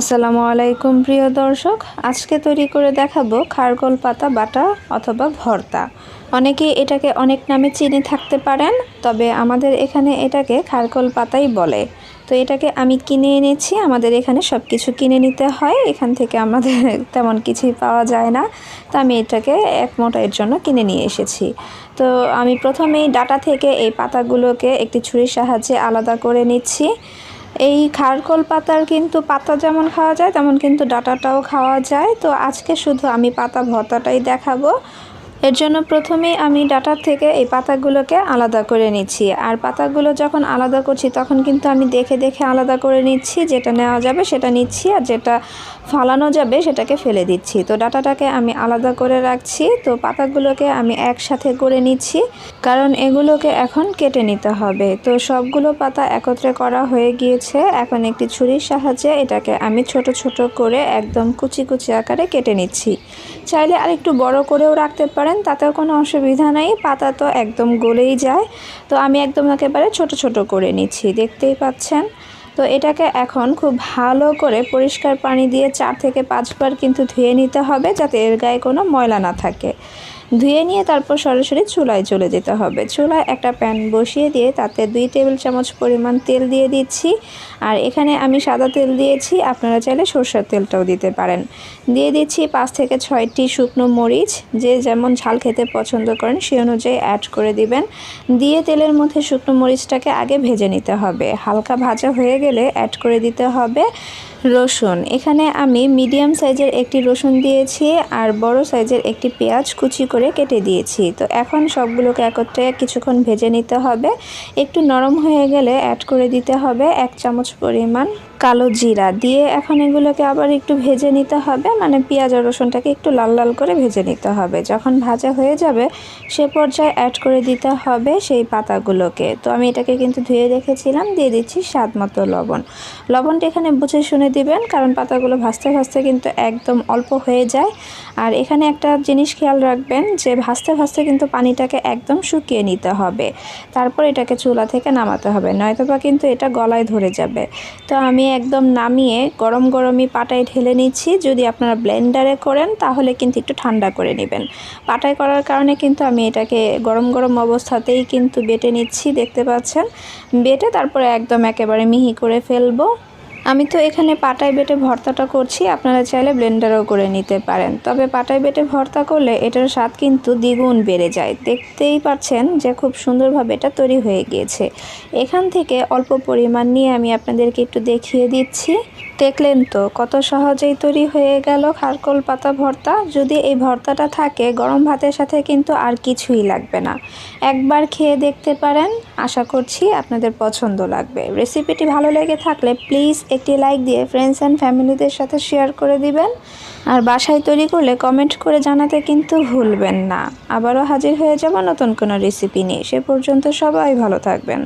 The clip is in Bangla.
আসসালামু আলাইকুম প্রিয় দর্শক, আজকে তৈরি করে দেখাবো খারকোল পাতা, বাটা অথবা ভর্তা। অনেকে এটাকে অনেক নামে চিনে থাকতে পারেন, তবে আমাদের এখানে এটাকে খারকোল পাতাই বলে। তো এটাকে আমি কিনে এনেছি, আমাদের এখানে সব কিছু কিনে নিতে হয়, এখান থেকে আমাদের তেমন কিছুই পাওয়া যায় না। তো আমি এটাকে এক মোটাইয়ের জন্য কিনে নিয়ে এসেছি। তো আমি প্রথমেই ডাটা থেকে এই পাতাগুলোকে একটি ছুরির সাহায্যে আলাদা করে নিচ্ছি। এই খারকোল পাতার কিন্তু পাতা যেমন খাওয়া যায়, তেমন কিন্তু ডাটাটাও খাওয়া যায়। তো আজকে শুধু আমি পাতা ভর্তাটাই দেখাবো। এর জন্য প্রথমেই আমি ডাটার থেকে এই পাতাগুলোকে আলাদা করে নিচ্ছি। আর পাতাগুলো যখন আলাদা করছি, তখন কিন্তু আমি দেখে দেখে আলাদা করে নিচ্ছি, যেটা নেওয়া যাবে সেটা নিচ্ছি, আর যেটা ফালানো যাবে সেটাকে ফেলে দিচ্ছি। তো ডাটাটাকে আমি আলাদা করে রাখছি, তো পাতাগুলোকে আমি একসাথে করে নিচ্ছি, কারণ এগুলোকে এখন কেটে নিতে হবে। তো সবগুলো পাতা একত্রে করা হয়ে গিয়েছে। এখন একটি ছুরির সাহায্যে এটাকে আমি ছোট ছোট করে একদম কুচি কুচি আকারে কেটে নিচ্ছি। চাইলে আর একটু বড় করেও রাখতে পারেন তাতেও কোনো অসুবিধা নাই, পাতা তো একদম গলেই যায়। তো আমি একদম একেবারে ছোট ছোট করে নিচ্ছি, দেখতেই পাচ্ছেন? তো এটাকে এখন খুব ভালো করে পরিষ্কার পানি দিয়ে চার থেকে পাঁচবার কিন্তু ধুয়ে নিতে হবে, যাতে এর গায়ে কোনো ময়লা না থাকে। ধুয়ে নিয়ে তারপর সরাসরি চুলায় চলে যেতে হবে। চুলায় একটা প্যান বসিয়ে দিয়ে তাতে দুই টেবিল চামচ পরিমাণ তেল দিয়ে দিচ্ছি। আর এখানে আমি সাদা তেল দিয়েছি, আপনারা চাইলে সরষের তেলটাও দিতে পারেন। দিয়ে দিচ্ছি পাঁচ থেকে ছয়টি শুকনো মরিচ, যে যেমন ঝাল খেতে পছন্দ করেন সে অনুযায়ী অ্যাড করে দিবেন। দিয়ে তেলের মধ্যে শুকনো মরিচটাকে আগে ভেজে নিতে হবে। হালকা ভাজা হয়ে গেলে অ্যাড করে দিতে হবে। রসুন। এখানে আমি মিডিয়াম সাইজের একটি রসুন দিয়েছি আর বড় সাইজের একটি পেঁয়াজ কুচি করে কেটে দিয়েছি। তো এখন সবগুলোকে একত্রে কিছুক্ষণ ভেজে নিতে হবে। একটু নরম হয়ে গেলে অ্যাড করে দিতে হবে এক চামচ পরিমাণ কালো জিরা দিয়ে এখন এগুলোকে আবার একটু ভেজে নিতে হবে। মানে পেঁয়াজ আর রসুনটাকে একটু লাল লাল করে ভেজে নিতে হবে। যখন ভাজা হয়ে যাবে, সে পর্যায়ে অ্যাড করে দিতে হবে সেই পাতাগুলোকে। তো আমি এটাকে কিন্তু ধুয়ে রেখেছিলাম, দিয়ে দিচ্ছি স্বাদ মতো লবণ। লবণটা এখানে বুঝে শুনে দিবেন, কারণ পাতাগুলো ভাজতে ভাজতে কিন্তু একদম অল্প হয়ে যায়। আর এখানে একটা জিনিস খেয়াল রাখবেন যে, ভাজতে ভাজতে কিন্তু পানিটাকে একদম শুকিয়ে নিতে হবে। তারপর এটাকে চুলা থেকে নামাতে হবে, নয়তোবা কিন্তু এটা গলায় ধরে যাবে। তো আমি একদম নামিয়ে গরম গরমই পাটায় ঢেলে নিচ্ছি। যদি আপনারা ব্লেন্ডারে করেন, তাহলে কিন্তু একটু ঠান্ডা করে নেবেন। পাটায় করার কারণে কিন্তু আমি এটাকে গরম গরম অবস্থাতেই কিন্তু বেটে নিচ্ছি, দেখতে পাচ্ছেন। বেটে তারপরে একদম একেবারে মিহি করে ফেলব। আমি তো এখানে পাটায় বেটে ভর্তাটা করছি, আপনারা চাইলে ব্লেন্ডারও করে নিতে পারেন। তবে পাটায় বেটে ভর্তা করলে এটার স্বাদ কিন্তু দ্বিগুণ বেড়ে যায়। দেখতেই পাচ্ছেন যে খুব সুন্দরভাবে এটা তৈরি হয়ে গিয়েছে। এখান থেকে অল্প পরিমাণ নিয়ে আমি আপনাদেরকে একটু দেখিয়ে দিচ্ছি। দেখলেন তো, কত সহজেই তৈরি হয়ে গেল খারকোল পাতা ভর্তা। যদি এই ভর্তাটা থাকে, গরম ভাতের সাথে কিন্তু আর কিছুই লাগবে না। একবার খেয়ে দেখতে পারেন, আশা করছি আপনাদের পছন্দ লাগবে। রেসিপিটি ভালো লেগে থাকলে প্লিজ একটি লাইক দিয়ে ফ্রেন্ডস অ্যান্ড ফ্যামিলিদের সাথে শেয়ার করে দিবেন। আর বাসায় তৈরি করলে কমেন্ট করে জানাতে কিন্তু ভুলবেন না। আবারও হাজির হয়ে যাব নতুন কোনো রেসিপি নিয়ে। সে পর্যন্ত সবাই ভালো থাকবেন।